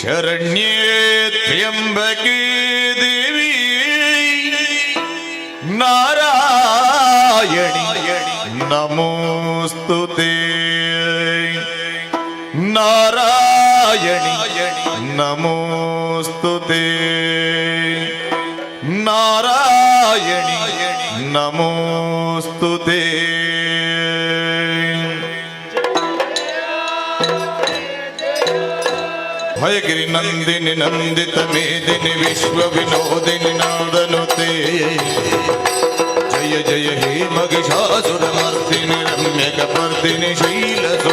शरण्ये त्र्यम्बके देवी नारायणि नमोऽस्तु ते नारायणि नमोऽस्तु ते नारायणि नमोऽस्तु ते भयगिरि नन्दिनि नन्दित मेदिनि विश्व विनोदिनि नन्दनुते जय जय हे महिषासुरमर्दिनि रम्यकपर्दिनि शैलसुते